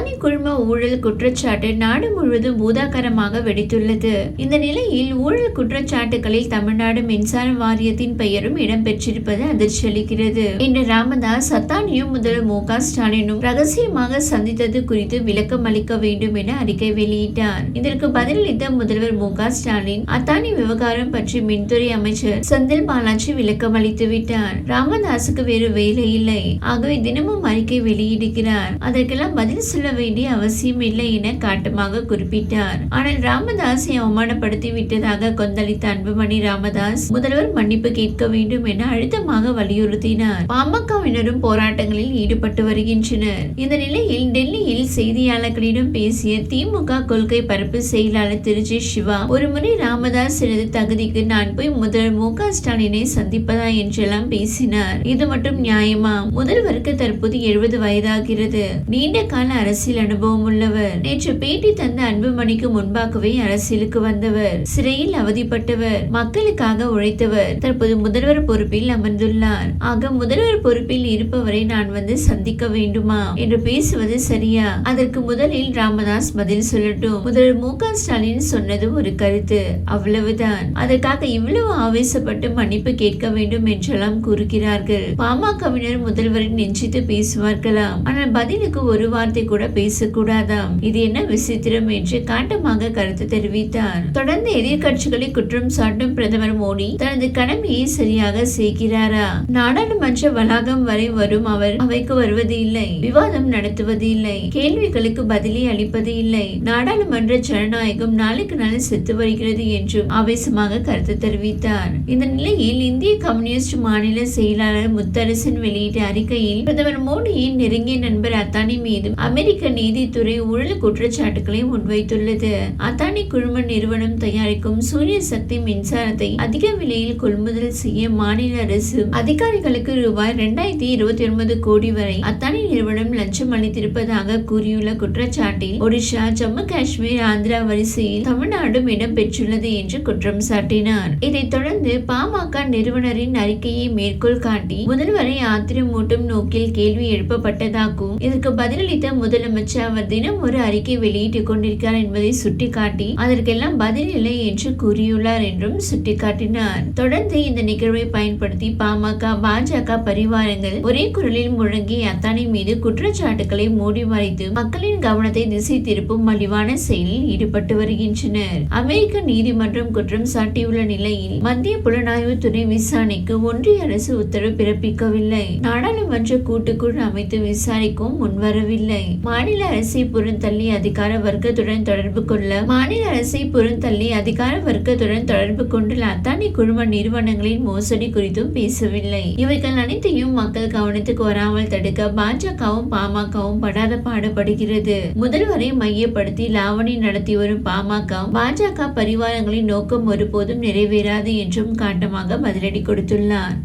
அதானி குழும ஊழல் குற்றச்சாட்டு நாடு முழுவதும் பூதாகரமாக வெடித்துள்ளது. இந்த நிலையில் ஊழல் குற்றச்சாட்டுகளில் தமிழ்நாடு மின்சார வாரியத்தின் பெயரும் இடம்பெற்றிருப்பது அதிர்ச்சி அளிக்கிறது இன்று ராமதாஸ் சத்தானியும் முதல்வர் மு க ஸ்டாலினும் ரகசியமாக சந்தித்தது குறித்து விளக்கம் அளிக்க வேண்டும் என அறிக்கை வெளியிட்டார். இதற்கு பதிலளித்த முதல்வர் மு க ஸ்டாலின் அத்தானி விவகாரம் பற்றி மின்துறை அமைச்சர் செந்தில் பாலாஜி விளக்கம் அளித்து விட்டார். ராமதாசுக்கு வேறு வேலை இல்லை. ஆகவே தினமும் அறிக்கை வெளியிடுகிறார். அதற்கெல்லாம் பதில் சொல்ல வேண்டிய அவசியம் இல்லை என காட்டமாக குறிப்பிட்டார். ஆனால் ராமதாஸை அவமானப்படுத்தி விட்டதாக கொந்தளித்த அன்புமணி ராமதாஸ் முதல்வர் மன்னிப்பு கேட்க வேண்டும் என அழுத்தமாக வலியுறுத்தினார். பாமகவினரும் போராட்டங்களில் ஈடுபட்டு வருகின்றனர். இந்த நிலையில் டெல்லியில் செய்தியாளர்களிடம் பேசிய திமுக கொள்கை பரப்பு செயலாளர் திருச்சி சிவா ஒருமுறை ராமதாஸ் எனது தகுதிக்கு நான் போய் முதல் மு. க. ஸ்டாலினை சந்திப்பதா என்றெல்லாம் பேசினார். இது மட்டும் நியாயமா? முதல்வருக்கு தற்போது எழுபது வயதாகிறது. நீண்ட கால அரசு அரசியல் அனுபவம் உள்ளவர். நேற்று பேட்டி தந்த அன்புமணிக்கு முன்பாகவே அரசியலுக்கு வந்தவர். சிறையில் அவதிப்பட்டவர். மக்களுக்காக உழைத்தவர். தற்போது முதல்வர் பொறுப்பில் அமர்ந்துள்ளார். ஆக முதல்வர் பொறுப்பில் இருப்பவரை நான் வந்து சந்திக்க வேண்டுமா? என்று பேசுவது சரியா? அதற்கு முதலில் ராமதாஸ் பதில் சொல்லட்டும். முதல்வர் மு க ஸ்டாலின் சொன்னது ஒரு கருத்து. அவ்வளவுதான். அதற்காக இவ்வளவு ஆவேசப்பட்டு மன்னிப்பு கேட்க வேண்டும் என்றெல்லாம் கூறுகிறார்கள். பாமகவினர் முதல்வரின் நெஞ்சித்து பேசுவார்களாம். ஆனால் பதிலுக்கு ஒரு வார்த்தை கூட பேசக்கூடாதாம். இது என்ன விசித்திரம் என்று காட்டமாக கருத்து தெரிவித்தார். தொடர்ந்து எதிர்க்கட்சிகளை குற்றம் சாட்டும் பிரதமர் மோடி தனது கடமையை சரியாக செய்கிறாரா? நாடாளுமன்ற வளாகம் வரை வரும் அவர் அவைக்கு வருவது இல்லை விவாதம் நடத்துவது இல்லை கேள்விகளுக்கு பதிலை அளிப்பது இல்லை நாடாளுமன்ற ஜனநாயகம் நாளுக்கு நாள் செத்து வருகிறது என்றும் ஆவேசமாக கருத்து தெரிவித்தார். இந்த நிலையில் இந்திய கம்யூனிஸ்ட் மாநில செயலாளர் முத்தரசன் வெளியிட்ட அறிக்கையில் பிரதமர் மோடியின் நெருங்கிய நண்பர் அத்தானி மீதும் அமெரிக்க நீதித்துறை ஊழல் குற்றச்சாட்டுகளை முன்வைத்துள்ளது. அத்தானி குழும நிறுவனம் தயாரிக்கும் சூரிய சக்தி மின்சாரத்தை அதிக விலையில் கொள்முதல் செய்ய மாநில அரசு அதிகாரிகளுக்கு ரூபாய் இரண்டாயிரத்தி இருபத்தி ஒன்பது கோடி வரை அத்தானி நிறுவனம் லஞ்சம் அளித்திருப்பதாக கூறியுள்ள குற்றச்சாட்டில் ஒடிஷா ஜம்மு காஷ்மீர் ஆந்திரா வரிசையில் தமிழ்நாடும் இடம்பெற்றுள்ளது என்று குற்றம் சாட்டினார். இதைத் தொடர்ந்து பாமக நிறுவனரின் அறிக்கையை மேற்கோள் காட்டி முதல்வரை ஆத்திரமூட்டும் நோக்கில் கேள்வி எழுப்பப்பட்டதாகவும் இதற்கு பதிலளித்த முதலமைச்சர் அவர் தினம் ஒரு அறிக்கை வெளியிட்டுக் கொண்டிருக்கிறார் என்பதை சுட்டிக்காட்டி அதற்கெல்லாம் பதில் இல்லை என்று கூறியுள்ளார் என்றும் சுட்டிக்காட்டினார். தொடர்ந்து இந்த நிகழ்வை பயன்படுத்தி பாமக பாஜக பரிவாரங்கள் ஒரே குரலில் முழங்கி அத்தானி மீது குற்றச்சாட்டுகளை மூடி மறைத்து மக்களின் கவனத்தை திசை திருப்பும் மலிவான செயலில் ஈடுபட்டு வருகின்றனர். அமெரிக்க நீதிமன்றம் குற்றம் சாட்டியுள்ள நிலையில் மத்திய புலனாய்வு துறை விசாரணைக்கு ஒன்றிய அரசு உத்தரவு பிறப்பிக்கவில்லை. நாடாளுமன்ற கூட்டுக்குழு அமைத்து விசாரிக்கவும் முன்வரவில்லை. மாநில அரசை புறந்தள்ளி அதிகார வர்க்கத்துடன் தொடர்பு கொள்ள மாநில அரசை புறந்தள்ளி அதிகார வர்க்கத்துடன் தொடர்பு கொண்டுள்ள அத்தானி குழும நிறுவனங்களின் மோசடி குறித்தும் பேசவில்லை. இவைகள் அனைத்தையும் மக்கள் கவனத்துக்கு வராமல் தடுக்க பாஜகவும் பாமகவும் படாத பாடுபடுகிறது. முதல்வரை மையப்படுத்தி லாவணி நடத்தி வரும் பாமக பாஜக பரிவாரங்களின் நோக்கம் ஒருபோதும் நிறைவேறாது என்றும் காட்டமாக பதிலடி கொடுத்துள்ளார்.